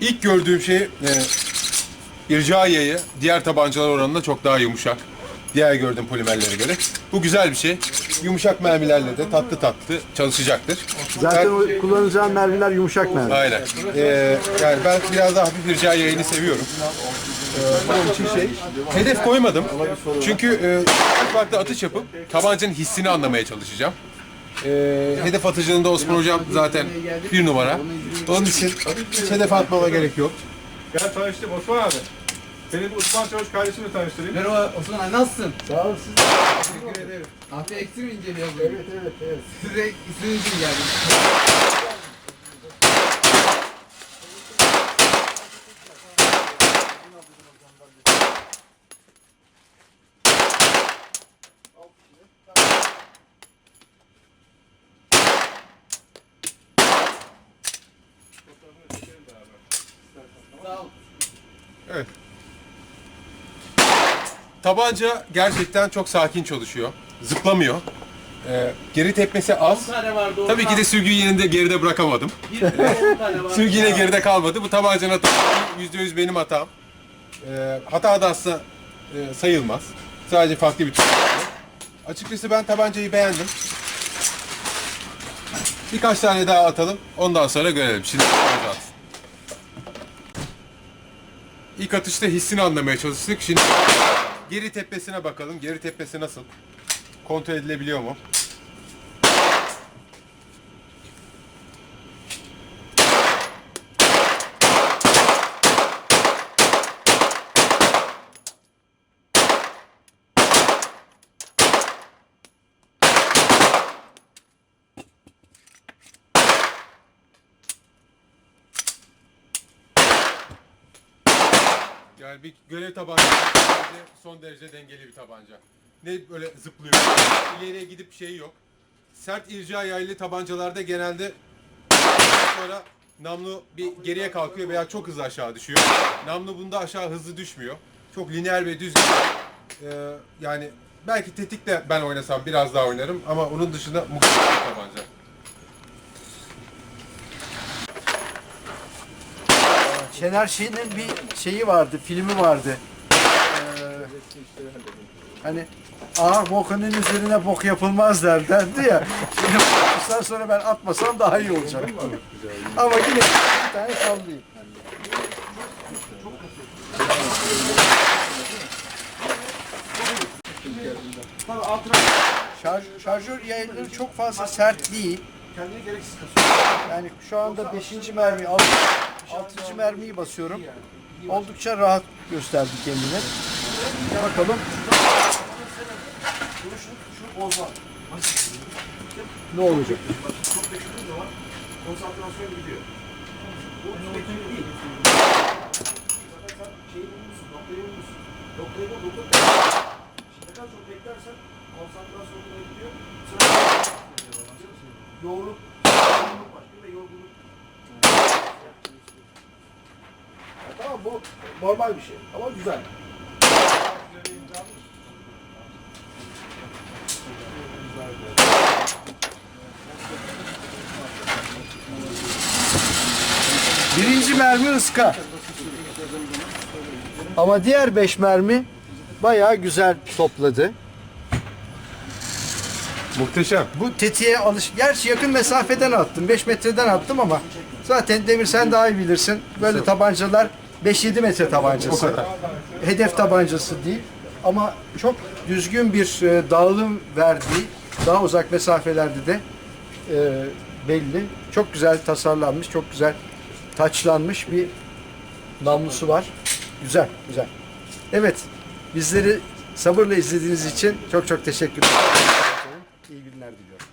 İlk gördüğüm şey e, irca yayı diğer tabancalar oranında çok daha yumuşak. Diğer gördüğüm polimerlere göre. Bu güzel bir şey. Yumuşak mermilerle de tatlı tatlı çalışacaktır. Zaten Ben- o kullanacağın mermiler yumuşak mermi. Aynen. Ee, yani ben biraz daha hafif irca yayını seviyorum. Bunun için şey, hedef koymadım. Çünkü e, farklı atış yapıp tabancanın hissini anlamaya çalışacağım. Ee, hedef atıcılığında Osman Hocam zaten bir numara. Onun için hiç hedef atmama gerek yok. Gel tanıştım Osman abi. Seni bu Osman Çavuş kardeşimle tanıştırayım. Merhaba Osman abi nasılsın? Sağ ol siz. Teşekkür ederim. Hafta eksik mi inceliyor? Evet evet evet. Size için geldim. Evet. Tabanca gerçekten çok sakin çalışıyor. Zıplamıyor. Ee, geri tepmesi az. tane vardı Tabii ki de sürgüyü yine de geride bırakamadım. Sürgü yine geride kalmadı. Bu tabancanın hatası yüzde yüz benim hatam. Ee, hata da aslında e, sayılmaz. Sadece farklı bir tabanca. Açıkçası ben tabancayı beğendim. Birkaç tane daha atalım. Ondan sonra görelim. Şimdi tabanca atsın. İlk atışta hissini anlamaya çalıştık. Şimdi geri tepesine bakalım. Geri tepesi nasıl? Kontrol edilebiliyor mu? Yani bir görev tabancası son derece dengeli bir tabanca. Ne böyle zıplıyor, ileriye gidip şey yok. Sert irca yaylı tabancalarda genelde sonra namlu bir geriye kalkıyor veya çok hızlı aşağı düşüyor. Namlu bunda aşağı hızlı düşmüyor. Çok lineer ve düz. Ee, yani belki tetikle ben oynasam biraz daha oynarım ama onun dışında muhteşem tabanca. Şener Şen'in bir şeyi vardı, filmi vardı. Ee, hani ağır bokunun üzerine bok yapılmaz derlerdi ya. Şimdi atmışlar sonra ben atmasam daha iyi olacak. Ama yine bir tane sallayayım. Şarj, şarjör yayları çok fazla sert değil. Yani şu anda 5. mermi, 6. mermiyi basıyorum. Oldukça rahat gösterdi kendini. Bakalım. Ne olacak? Konsantrasyon gidiyor. Bu üstteki değil. Şeyi bulmuşsun, noktayı bulmuşsun. Noktayı. Ne kadar çok beklersen konsantrasyon da gidiyor. Sonra yoğunluk, yoğunluk var. Bir de yorgunluk. Ya tamam bu normal bir şey ama güzel. Birinci mermi ıska. Ama diğer beş mermi bayağı güzel topladı. Muhteşem. Bu tetiğe alış... Gerçi yakın mesafeden attım. 5 metreden attım ama zaten Demir sen daha iyi bilirsin. Böyle tabancalar 5-7 metre tabancası. O kadar. Hedef tabancası değil. Ama çok düzgün bir e, dağılım verdiği, daha uzak mesafelerde de e, belli. Çok güzel tasarlanmış, çok güzel taçlanmış bir namlusu var. Güzel, güzel. Evet, bizleri sabırla izlediğiniz için çok çok teşekkür ederim. İyi günler diliyorum.